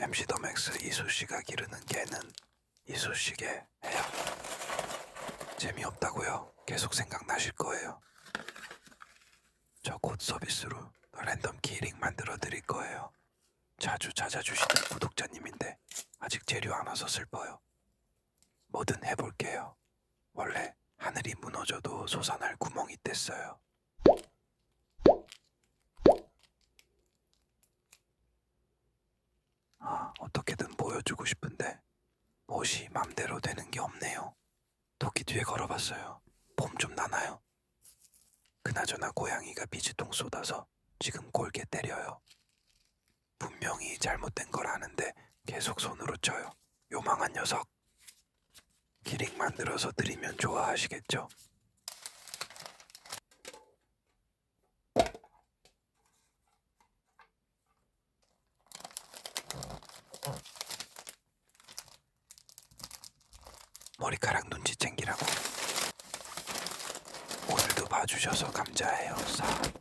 MC 더맥스 이쑤씨가 기르는 개는 이쑤시개 해요. 재미없다고요? 계속 생각나실 거예요. 저 곧 서비스로 랜덤 키링 만들어 드릴 거예요. 자주 찾아주시는 구독자님인데 아직 재료 안 와서 슬퍼요. 뭐든 해볼게요. 원래 하늘이 무너져도 솟아날 구멍이 뗐어요. 아, 어떻게든 보여주고 싶은데 못이 맘대로 되는 게 없네요. 토끼 뒤에 걸어봤어요. 봄 좀 나나요? 그나저나 고양이가 비지통 쏟아서 지금 골게 때려요. 분명히 잘못된 걸 아는데 계속 손으로 쳐요. 요망한 녀석. 기링 만들어서 드리면 좋아하시겠죠? 머리카락 눈치 챙기라고. 오늘도 봐주셔서 감사해요. 사랑해.